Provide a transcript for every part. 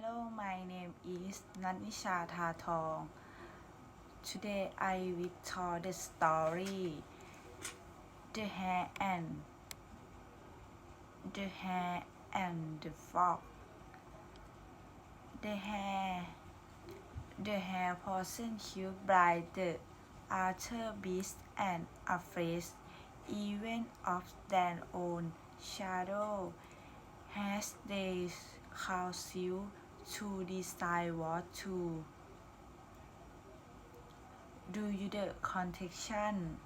Hello, my name is Nanisha Thatong. Today I will tell the story The Hare and The Hare and the Frog. The hare The hare possessed huge by the Arthur beast and afraid even of their own shadow. Has they counsel to decide what to do you the contection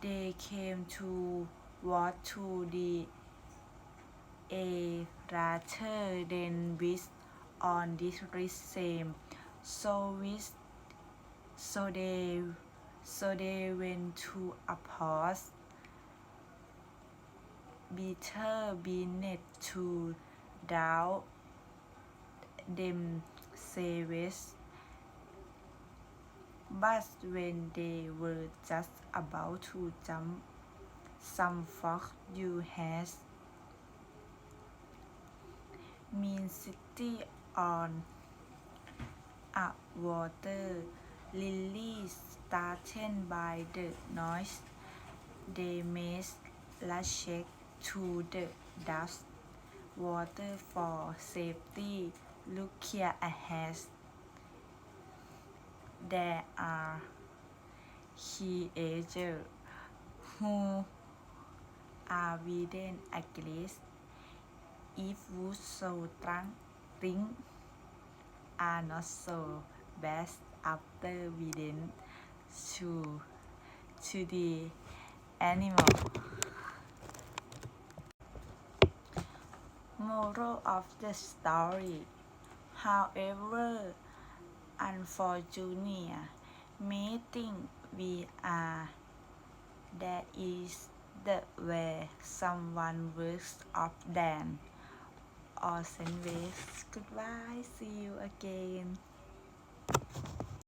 they came to what to the a rather than with on this same so with so they so they went to a pause. Bitter beneath to doubt themselves but when they were just about to jump some fox you has. Mean city on a water lily startled by the noise they made rush to the dust water for safety. Look here ahead. There are creatures who are within against if we so drunk think are not so bad after within to to the animal moral of the story. However unfortunate meeting we are that is the way someone works of them or send ways. Goodbye. See you again